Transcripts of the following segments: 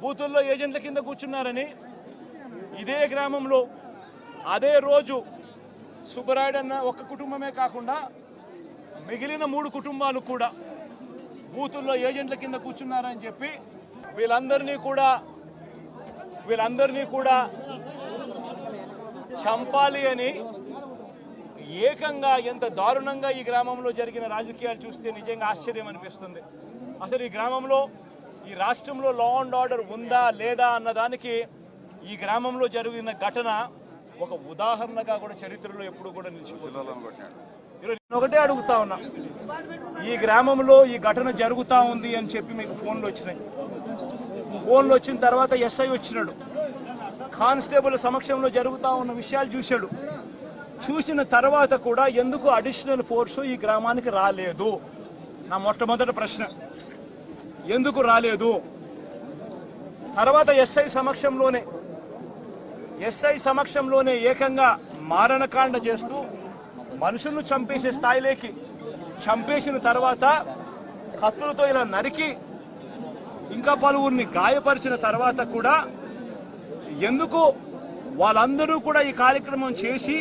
బూతుల్లో ఏజెంట్ల కింద కూర్చున్నారని ఇదే గ్రామంలో అదే రోజు సుబ్బరాయుడు అన్న ఒక్క కుటుంబమే కాకుండా మిగిలిన మూడు కుటుంబాలు కూడా బూతుల్లో ఏజెంట్ల కింద కూర్చున్నారని చెప్పి వీళ్ళందరినీ కూడా వీళ్ళందరినీ కూడా చంపాలి అని ఏకంగా ఎంత దారుణంగా ఈ గ్రామంలో జరిగిన రాజకీయాలు చూస్తే నిజంగా ఆశ్చర్యం అనిపిస్తుంది. అసలు ఈ గ్రామంలో ఈ రాష్ట్రంలో లా అండ్ ఆర్డర్ ఉందా లేదా అన్నదానికి ఈ గ్రామంలో జరిగిన ఘటన ఒక ఉదాహరణగా కూడా చరిత్రలో ఎప్పుడు కూడా నిలిచిపోతుంది. నేను ఒకటే అడుగుతా ఉన్నా. ఈ గ్రామంలో ఈ ఘటన జరుగుతా ఉంది అని చెప్పి మీకు ఫోన్లు వచ్చినాయి. ఫోన్లు వచ్చిన తర్వాత ఎస్ఐ వచ్చినాడు. కానిస్టేబుల్ సమక్షంలో జరుగుతా ఉన్న విషయాలు చూశాడు. చూసిన తర్వాత కూడా ఎందుకు అడిషనల్ ఫోర్స్ ఈ గ్రామానికి రాలేదు? నా మొట్టమొదటి ప్రశ్న. ఎందుకు రాలేదు? తర్వాత ఎస్ఐ సమక్షంలోనే ఎస్ఐ సమక్షంలోనే ఏకంగా మారణకాండ చేస్తూ మనుషులను చంపేసే స్థాయిలోకి చంపేసిన తర్వాత కత్తులతో ఇలా నరికి ఇంకా పలువురిని గాయపరిచిన తర్వాత కూడా ఎందుకు వాళ్ళందరూ కూడా ఈ కార్యక్రమం చేసి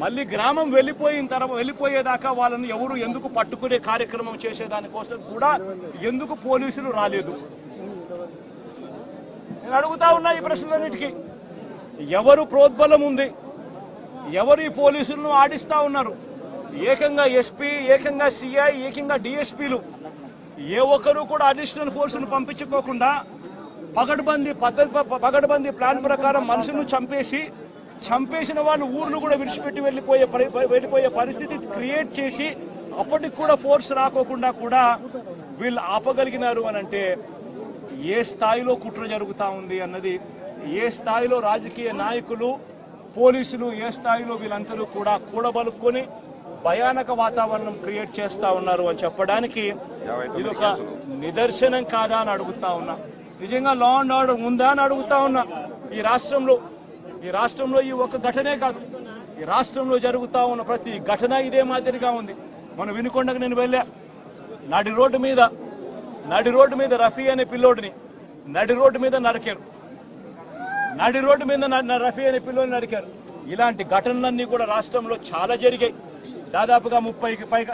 మళ్ళీ గ్రామం వెళ్ళిపోయిన తర్వాత వెళ్ళిపోయేదాకా వాళ్ళని ఎవరు ఎందుకు పట్టుకునే కార్యక్రమం చేసేదానికోసం కూడా ఎందుకు పోలీసులు రాలేదు? నేను అడుగుతా ఉన్నా ఈ ప్రశ్నలన్నిటికీ. ఎవరు ప్రోద్బలం ఉంది? ఎవరు ఈ పోలీసులను ఆడిస్తా ఉన్నారు? ఏకంగా ఎస్పీ ఏకంగా సిఐ ఏకంగా డిఎస్పీలు. ఏ ఒక్కరు కూడా అడిషనల్ ఫోర్సును పంపించుకోకుండా పగడ్బందీ పద్ధతి పగడ్బందీ ప్లాన్ ప్రకారం మనుషులను చంపేసి చంపేసిన వాళ్ళు ఊర్లు కూడా విడిచిపెట్టి వెళ్ళిపోయే వెళ్ళిపోయే పరిస్థితి క్రియేట్ చేసి అప్పటికి కూడా ఫోర్స్ రాకోకుండా కూడా వీళ్ళు ఆపగలిగినారు అని అంటే ఏ స్థాయిలో కుట్ర జరుగుతా ఉంది అన్నది ఏ స్థాయిలో రాజకీయ నాయకులు పోలీసులు ఏ స్థాయిలో వీళ్ళందరూ కూడా కూడబలుక్కొని భయానక వాతావరణం క్రియేట్ చేస్తా ఉన్నారు అని చెప్పడానికి ఇది ఒక నిదర్శనం కాదా అని అడుగుతా ఉన్నా. నిజంగా లా అండ్ ఆర్డర్ ఉందా అని అడుగుతా ఉన్నా. ఈ రాష్ట్రంలో ఈ రాష్ట్రంలో ఈ ఒక ఘటనే కాదు. ఈ రాష్ట్రంలో జరుగుతా ఉన్న ప్రతి ఘటన ఇదే మాదిరిగా ఉంది. మన వినుకొండకు నేను వెళ్ళా. నడి రోడ్డు మీద నడి రోడ్డు మీద రఫీ అనే పిల్లోడిని నడి రోడ్డు మీద నరికారు. నడి రోడ్డు మీద రఫీ అనే పిల్లోని నరికారు. ఇలాంటి ఘటనలన్నీ కూడా రాష్ట్రంలో చాలా జరిగాయి. దాదాపుగా ముప్పైకి పైగా